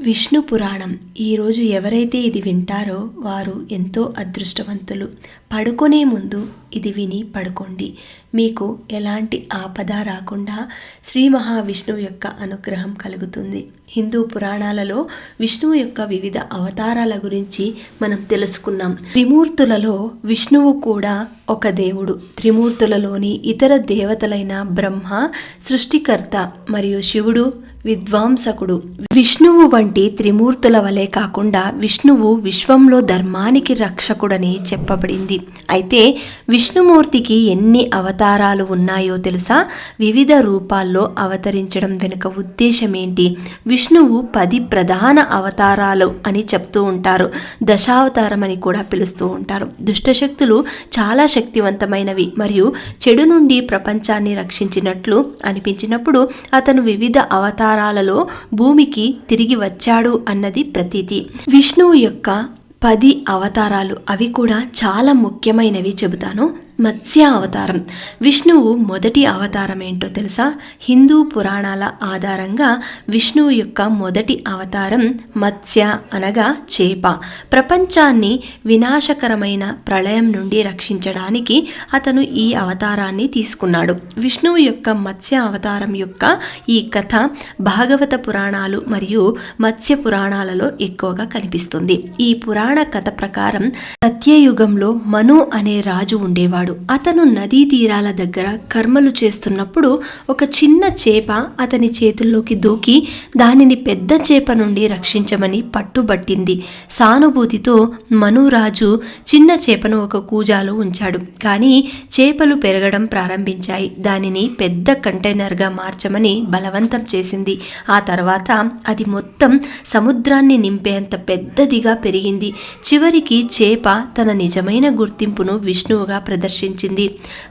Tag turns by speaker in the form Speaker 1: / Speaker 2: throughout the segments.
Speaker 1: విష్ణు పురాణం. ఈరోజు ఎవరైతే ఇది వింటారో వారు ఎంతో అదృష్టవంతులు. పడుకునే ముందు ఇది విని పడుకోండి. మీకు ఎలాంటి ఆపద రాకుండా శ్రీ మహావిష్ణువు యొక్క అనుగ్రహం కలుగుతుంది. హిందూ పురాణాలలో విష్ణువు యొక్క వివిధ అవతారాల గురించి మనం తెలుసుకున్నాం. త్రిమూర్తులలో విష్ణువు కూడా ఒక దేవుడు. త్రిమూర్తులలోని ఇతర దేవతలైన బ్రహ్మ సృష్టికర్త మరియు శివుడు విద్వాంసకుడు. విష్ణువు వంటి త్రిమూర్తుల వలె కాకుండా విష్ణువు విశ్వంలో ధర్మానికి రక్షకుడని చెప్పబడింది. అయితే విష్ణుమూర్తికి ఎన్ని అవతారాలు ఉన్నాయో తెలుసా? వివిధ రూపాల్లో అవతరించడం వెనుక ఉద్దేశం ఏంటి విష్ణువు పది ప్రధాన అవతారాలు అని చెప్తూ ఉంటారు. దశావతారం అని కూడా పిలుస్తూ ఉంటారు. దుష్టశక్తులు చాలా శక్తివంతమైనవి మరియు చెడు నుండి ప్రపంచాన్ని రక్షించినట్లు అనిపించినప్పుడు అతను వివిధ అవతారాలలో భూమికి తిరిగి వచ్చాడు అన్నది ప్రతీతి. విష్ణువు యొక్క పది అవతారాలు. అవి కూడా చాలా ముఖ్యమైనవి చెబుతాను. మత్స్య అవతారం. విష్ణువు మొదటి అవతారం ఏంటో తెలుసా? హిందూ పురాణాల ఆధారంగా విష్ణువు యొక్క మొదటి అవతారం మత్స్య అనగా చేప. ప్రపంచాన్ని వినాశకరమైన ప్రళయం నుండి రక్షించడానికి అతను ఈ అవతారాన్ని తీసుకున్నాడు. విష్ణువు యొక్క మత్స్య అవతారం యొక్క ఈ కథ భాగవత పురాణాలు మరియు మత్స్య పురాణాలలో ఎక్కువగా కనిపిస్తుంది. ఈ పురాణ కథ ప్రకారం సత్యయుగంలో మను అనే రాజు ఉండేవాడు. అతను నదీ తీరాల దగ్గర కర్మలు చేస్తున్నప్పుడు ఒక చిన్న చేప అతని చేతుల్లోకి దూకి దానిని పెద్ద చేప నుండి రక్షించమని పట్టుబట్టింది. సానుభూతితో మనురాజు చిన్న చేపను ఒక కూజాలో ఉంచాడు. కానీ చేపలు పెరగడం ప్రారంభించాయి. దానిని పెద్ద కంటైనర్గా మార్చమని బలవంతం చేసింది. ఆ తర్వాత అది మొత్తం సముద్రాన్ని నింపేంత పెద్దదిగా పెరిగింది. చివరికి చేప తన నిజమైన గుర్తింపును విష్ణువుగా ప్రదర్శించింది.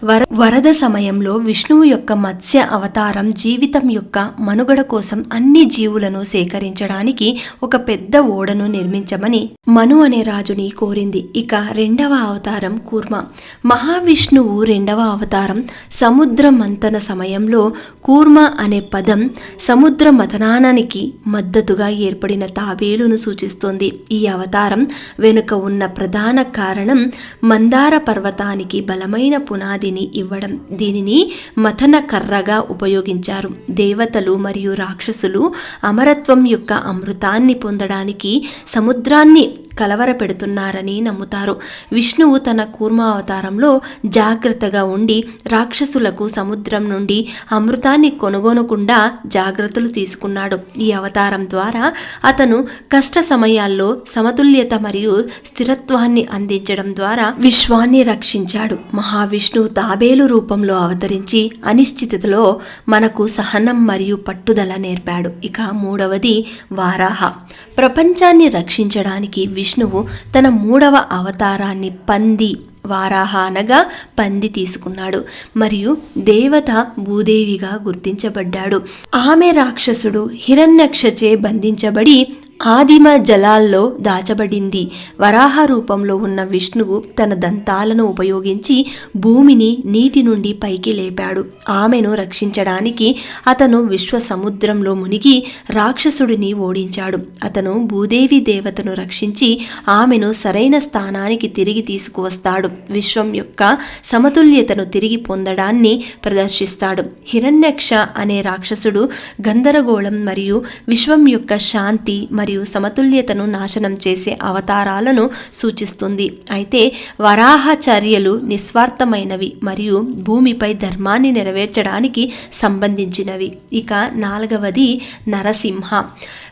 Speaker 1: వర వరద సమయంలో విష్ణువు యొక్క మత్స్య అవతారం జీవితం యొక్క మనుగడ కోసం అన్ని జీవులను సేకరించడానికి ఒక పెద్ద ఓడను నిర్మించమని మను అనే రాజుని కోరింది. ఇక రెండవ అవతారం కూర్మ. మహావిష్ణువు రెండవ అవతారం సముద్ర మంతన సమయంలో కూర్మ అనే పదం సముద్ర మతనానానికి మద్దతుగా ఏర్పడిన తాబేలును సూచిస్తోంది. ఈ అవతారం వెనుక ఉన్న ప్రధాన కారణం మందార పర్వతానికి బలమైన పునాదిని ఇవ్వడం దీనిని మథన కర్రగా ఉపయోగించారు. దేవతలు మరియు రాక్షసులు అమరత్వం యొక్క అమృతాన్ని పొందడానికి సముద్రాన్ని కలవరపెడుతున్నారని నమ్ముతారు. విష్ణువు తన కూర్మావతారంలో జాగ్రత్తగా ఉండి రాక్షసులకు సముద్రం నుండి అమృతాన్ని కొనుగొనకుండా జాగ్రత్తలు తీసుకున్నాడు. ఈ అవతారం ద్వారా అతను కష్ట సమయాల్లో సమతుల్యత మరియు స్థిరత్వాన్ని అందించడం ద్వారా విశ్వాన్ని రక్షించాడు. మహావిష్ణువు తాబేలు రూపంలో అవతరించి అనిశ్చితలో మనకు సహనం మరియు పట్టుదల నేర్పాడు. ఇక మూడవది వారాహ. ప్రపంచాన్ని రక్షించడానికి విష్ణువు తన మూడవ అవతారాన్ని పంది వారాహ అనగా పంది తీసుకున్నాడు. మరియు దేవత భూదేవిగా గుర్తించబడ్డాడు. ఆమె రాక్షసుడు హిరణ్యక్షచే బంధించబడి ఆదిమ జలాల్లో దాచబడింది. వరాహ రూపంలో ఉన్న విష్ణువు తన దంతాలను ఉపయోగించి భూమిని నీటి నుండి పైకి లేపాడు. ఆమెను రక్షించడానికి అతను విశ్వ సముద్రంలో మునిగి రాక్షసుడిని ఓడించాడు. అతను భూదేవి దేవతను రక్షించి ఆమెను సరైన స్థానానికి తిరిగి తీసుకువస్తాడు. విశ్వం యొక్క సమతుల్యతను తిరిగి పొందడాన్ని ప్రదర్శిస్తాడు. హిరణ్యక్ష అనే రాక్షసుడు గందరగోళం మరియు విశ్వం యొక్క శాంతి మరియు మరియు సమతుల్యతను నాశనం చేసే అవతారాలను సూచిస్తుంది. అయితే వరాహ చర్యలు నిస్వార్థమైనవి మరియు భూమిపై ధర్మాన్ని నెరవేర్చడానికి సంబంధించినవి. ఇక నాలుగవది నరసింహ.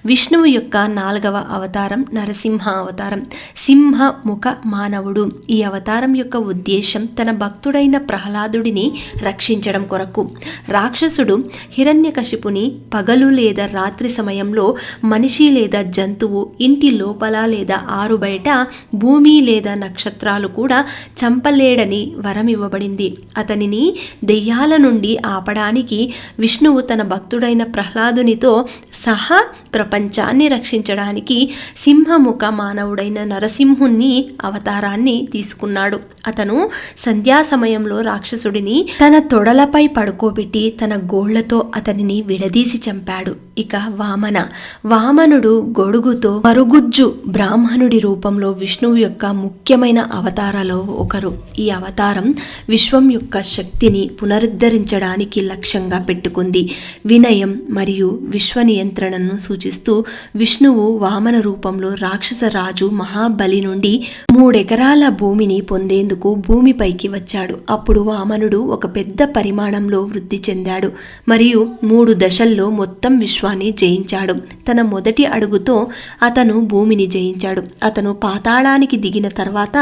Speaker 1: విష్ణువు యొక్క నాలుగవ అవతారం నరసింహ అవతారం. సింహ ముఖ మానవుడు. ఈ అవతారం యొక్క ఉద్దేశం తన భక్తుడైన ప్రహ్లాదుడిని రక్షించడం కొరకు. రాక్షసుడు హిరణ్యకశిపుని పగలు లేదా రాత్రి సమయంలో మనిషి లేదా జంతువు ఇంటి లోపల లేదా ఆరు బయట భూమి లేదా నక్షత్రాలు కూడా చంపలేడని వరం ఇవ్వబడింది. అతనిని దెయ్యాల నుండి ఆపడానికి విష్ణువు తన భక్తుడైన ప్రహ్లాదునితో సహా ప్రపంచాన్ని రక్షించడానికి సింహముఖ మానవుడైన నరసింహుణ్ణి అవతారాన్ని తీసుకున్నాడు. అతను సంధ్యా సమయంలో రాక్షసుడిని తన తొడలపై పడుకోబెట్టి తన గోళ్ళతో అతనిని విడదీసి చంపాడు. ఇక వామన వామనుడు గొడుగుతో మరుగుజ్జు బ్రాహ్మణుడి రూపంలో విష్ణువు యొక్క ముఖ్యమైన అవతారాలో ఒకరు. ఈ అవతారం విశ్వం యొక్క శక్తిని పునరుద్ధరించడానికి లక్ష్యంగా పెట్టుకుంది. వినయం మరియు విశ్వ నియంత్రణను సూచిస్తూ విష్ణువు వామన రూపంలో రాక్షస రాజు మహాబలి నుండి మూడెకరాల భూమిని పొందేందుకు భూమిపైకి వచ్చాడు. అప్పుడు వామనుడు ఒక పెద్ద పరిమాణంలో వృద్ధి చెందాడు మరియు మూడు దశల్లో మొత్తం విశ్వాన్ని జయించాడు. తన మొదటి అడుగు అడుగుతో అతను భూమిని జయించాడు. అతను పాతాళానికి దిగిన తర్వాత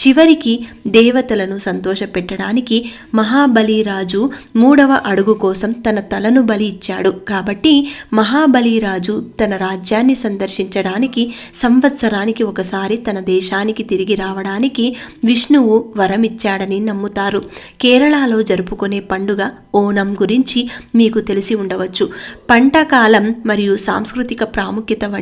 Speaker 1: చివరికి దేవతలను సంతోషపెట్టడానికి మహాబలి రాజు మూడవ అడుగు కోసం తన తలను బలి ఇచ్చాడు. కాబట్టి మహాబలి రాజు తన రాజ్యాన్ని సందర్శించడానికి సంవత్సరానికి ఒకసారి తన దేశానికి తిరిగి రావడానికి విష్ణువు వరమిచ్చాడని నమ్ముతారు. కేరళలో జరుపుకునే పండుగ ఓనం గురించి మీకు తెలిసి ఉండవచ్చు. పంట కాలం మరియు సాంస్కృతిక ప్రాముఖ్యత వంటి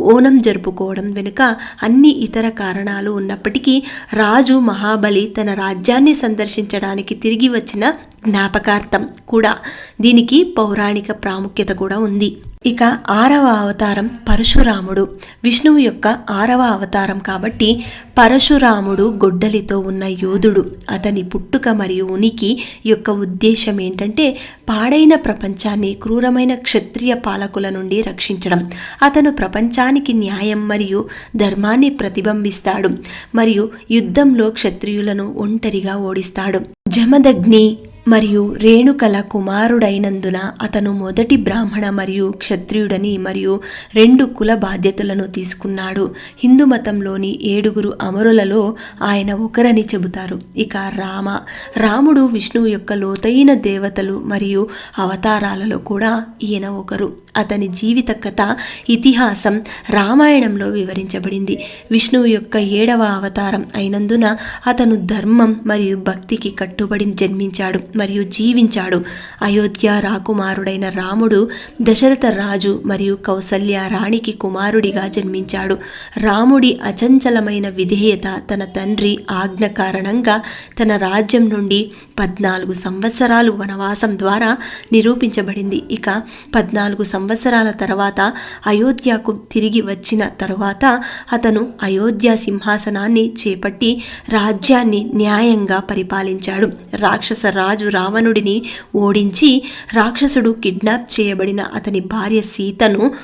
Speaker 1: ఓనం జరుపుకోవడం వెనుక అన్ని ఇతర కారణాలు ఉన్నప్పటికీ రాజు మహాబలి తన రాజ్యాన్ని సందర్శించడానికి తిరిగి వచ్చిన జ్ఞాపకార్థం కూడా దీనికి పౌరాణిక ప్రాముఖ్యత కూడా ఉంది. ఇక ఆరవ అవతారం పరశురాముడు. విష్ణువు యొక్క ఆరవ అవతారం కాబట్టి పరశురాముడు గొడ్డలితో ఉన్న యోధుడు. అతని పుట్టుక మరియు ఉనికి యొక్క ఉద్దేశం ఏంటంటే పాడైన ప్రపంచాన్ని క్రూరమైన క్షత్రియ పాలకుల నుండి రక్షించడం. అతను ప్రపంచానికి న్యాయం మరియు ధర్మాన్ని ప్రతిబింబిస్తాడు మరియు యుద్ధంలో క్షత్రియులను ఒంటరిగా ఓడిస్తాడు. జమదగ్ని మరియు రేణుకల కుమారుడైనందున అతను మొదటి బ్రాహ్మణ మరియు క్షత్రియుడని మరియు రెండు కుల బాధ్యతలను తీసుకున్నాడు. హిందూ మతంలోని ఏడుగురు అమరులలో ఆయన ఒకరని చెబుతారు. ఇక రామ. రాముడు విష్ణువు యొక్క లోతైన దేవతలు మరియు అవతారాలలో కూడా ఈయన ఒకరు. అతని జీవిత కథ ఇతిహాసం రామాయణంలో వివరించబడింది. విష్ణువు యొక్క ఏడవ అవతారం అయినందున అతను ధర్మం మరియు భక్తికి కట్టుబడి జన్మించాడు. మరియు జీవించాడు. అయోధ్య రాకుమారుడైన రాముడు దశరథ రాజు మరియు కౌసల్య రాణికి కుమారుడిగా జన్మించాడు. రాముడి అచంచలమైన విధేయత తన తండ్రి ఆజ్ఞ కారణంగా తన రాజ్యం నుండి పద్నాలుగు సంవత్సరాలు వనవాసం ద్వారా నిరూపించబడింది. ఇక పద్నాలుగు సంవత్సరాల తర్వాత అయోధ్యకు తిరిగి వచ్చిన తరువాత అతను అయోధ్య సింహాసనాన్ని చేపట్టి రాజ్యాన్ని న్యాయంగా పరిపాలించాడు. రాక్షస రాజు రావణుడిని ఓడించి రాక్షసుడు కిడ్నాప్ చేయబడిన అతని భార్య సీతను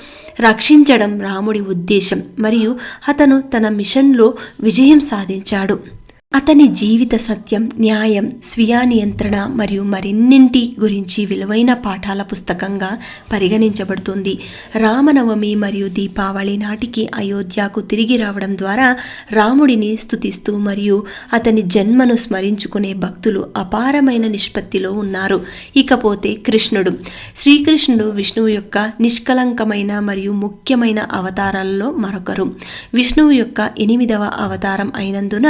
Speaker 1: రక్షించడం రాముడి ఉద్దేశం. మరియు అతను తన మిషన్లో విజయం సాధించాడు. అతని జీవిత సత్యం న్యాయం స్వీయ నియంత్రణ మరియు మరిన్నింటి గురించి విలువైన పాఠాల పుస్తకంగా పరిగణించబడుతుంది. రామనవమి మరియు దీపావళి నాటికి అయోధ్యకు తిరిగి రావడం ద్వారా రాముడిని స్తుతిస్తూ మరియు అతని జన్మను స్మరించుకునే భక్తులు అపారమైన నిష్పత్తిలో ఉన్నారు. ఇకపోతే కృష్ణుడు శ్రీకృష్ణుడు విష్ణువు యొక్క నిష్కలంకమైన మరియు ముఖ్యమైన అవతారాలలో మరొకరు. విష్ణువు యొక్క ఎనిమిదవ అవతారం అయినందున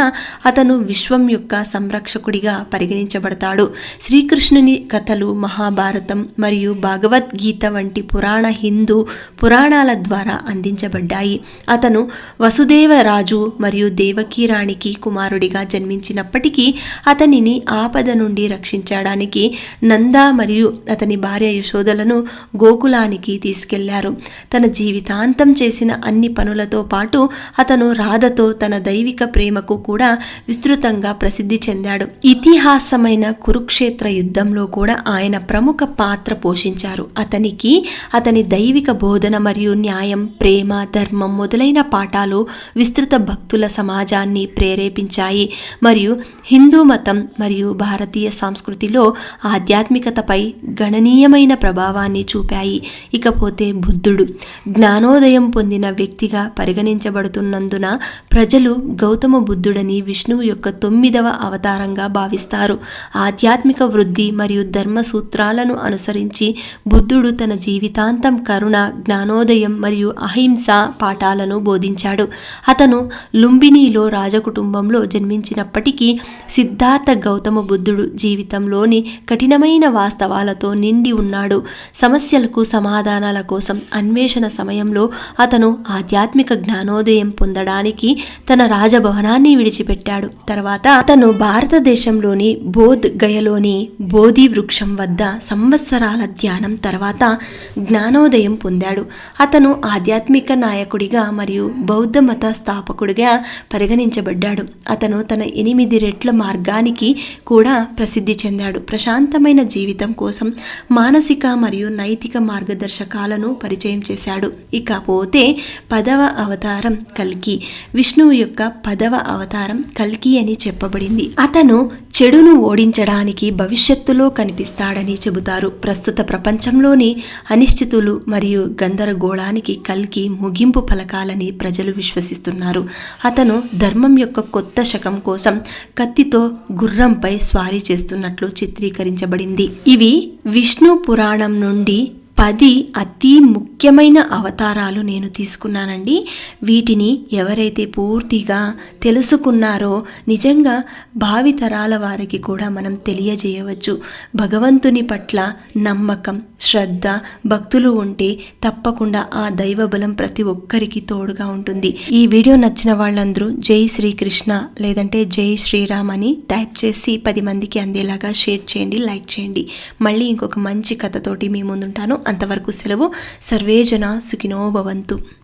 Speaker 1: అతను విశ్వం యొక్క సంరక్షకుడిగా పరిగణించబడతాడు. శ్రీకృష్ణుని కథలు మహాభారతం మరియు భగవద్గీత వంటి పురాణ హిందూ పురాణాల ద్వారా అందించబడ్డాయి. అతను వసుదేవ రాజు మరియు దేవకీరాణికి కుమారుడిగా జన్మించినప్పటికీ అతనిని ఆపద నుండి రక్షించడానికి నంద మరియు అతని భార్య యశోదలను గోకులానికి తీసుకెళ్ళారు. తన జీవితాంతం చేసిన అన్ని పనులతో పాటు అతను రాధతో తన దైవిక ప్రేమకు కూడా విస్తృతంగా ప్రసిద్ధి చెందాడు. ఇతిహాసమైన కురుక్షేత్ర యుద్ధంలో కూడా ఆయన ప్రముఖ పాత్ర పోషించారు. అతనికి అతని దైవిక బోధన మరియు న్యాయం ప్రేమ ధర్మం మొదలైన పాఠాలు విస్తృత భక్తుల సమాజాన్ని ప్రేరేపించాయి. మరియు హిందూ మతం మరియు భారతీయ సంస్కృతిలో ఆధ్యాత్మికతపై గణనీయమైన ప్రభావాన్ని చూపాయి. ఇకపోతే బుద్ధుడు జ్ఞానోదయం పొందిన వ్యక్తిగా పరిగణించబడుతున్నందున ప్రజలు గౌతమ బుద్ధుడని విష్ణువు యొక్క తొమ్మిదవ అవతారంగా భావిస్తారు. ఆధ్యాత్మిక వృద్ధి మరియు ధర్మ సూత్రాలను అనుసరించి బుద్ధుడు తన జీవితాంతం కరుణ జ్ఞానోదయం మరియు అహింస పాఠాలను బోధించాడు. అతను లుంబినిలో రాజకుటుంబంలో జన్మించినప్పటికీ సిద్ధార్థ గౌతమ బుద్ధుడు జీవితంలోని కఠినమైన వాస్తవాలతో నిండి ఉన్నాడు. సమస్యలకు సమాధానాల కోసం అన్వేషణ సమయంలో అతను ఆధ్యాత్మిక జ్ఞానోదయం పొందడానికి తన రాజభవనాన్ని విడిచిపెట్టాడు. తర్వాత అతను భారతదేశంలోని బోధ్ గయలోని బోధి వృక్షం వద్ద సంవత్సరాల ధ్యానం తర్వాత జ్ఞానోదయం పొందాడు. అతను ఆధ్యాత్మిక నాయకుడిగా మరియు బౌద్ధ మత స్థాపకుడిగా పరిగణించబడ్డాడు. అతను తన ఎనిమిది రెట్ల మార్గానికి కూడా ప్రసిద్ధి చెందాడు. ప్రశాంతమైన జీవితం కోసం మానసిక మరియు నైతిక మార్గదర్శకాలను పరిచయం చేశాడు. ఇకపోతే పదవ అవతారం కల్కి. విష్ణువు యొక్క పదవ అవతారం కల్కి. అని చెప్పబడింది. అతను చెడును ఓడించడానికి భవిష్యత్తులో కనిపిస్తాడని చెబుతారు. ప్రస్తుత ప్రపంచంలోని అనిశ్చితులు మరియు గందరగోళానికి కల్కి ముగింపు పలకాలని ప్రజలు విశ్వసిస్తున్నారు. అతను ధర్మం యొక్క కొత్త శకం కోసం కత్తితో గుర్రంపై స్వారీ చేస్తున్నట్లు చిత్రీకరించబడింది. ఇవి విష్ణు పురాణం నుండి పది అతి ముఖ్యమైన అవతారాలు నేను తీసుకున్నానండి. వీటిని ఎవరైతే పూర్తిగా తెలుసుకున్నారో నిజంగా భావితరాల వారికి కూడా మనం తెలియజేయవచ్చు. భగవంతుని పట్ల నమ్మకం శ్రద్ధ భక్తులు ఉంటే తప్పకుండా ఆ దైవ బలం ప్రతి ఒక్కరికి తోడుగా ఉంటుంది. ఈ వీడియో నచ్చిన వాళ్ళందరూ జై శ్రీకృష్ణ లేదంటే జై శ్రీరామ్ అని టైప్ చేసి పది మందికి అందేలాగా షేర్ చేయండి లైక్ చేయండి. మళ్ళీ ఇంకొక మంచి కథతోటి మీ ముందుంటాను. అంతవరకు సెలవు. సర్వేజన సుఖినో భవంతు.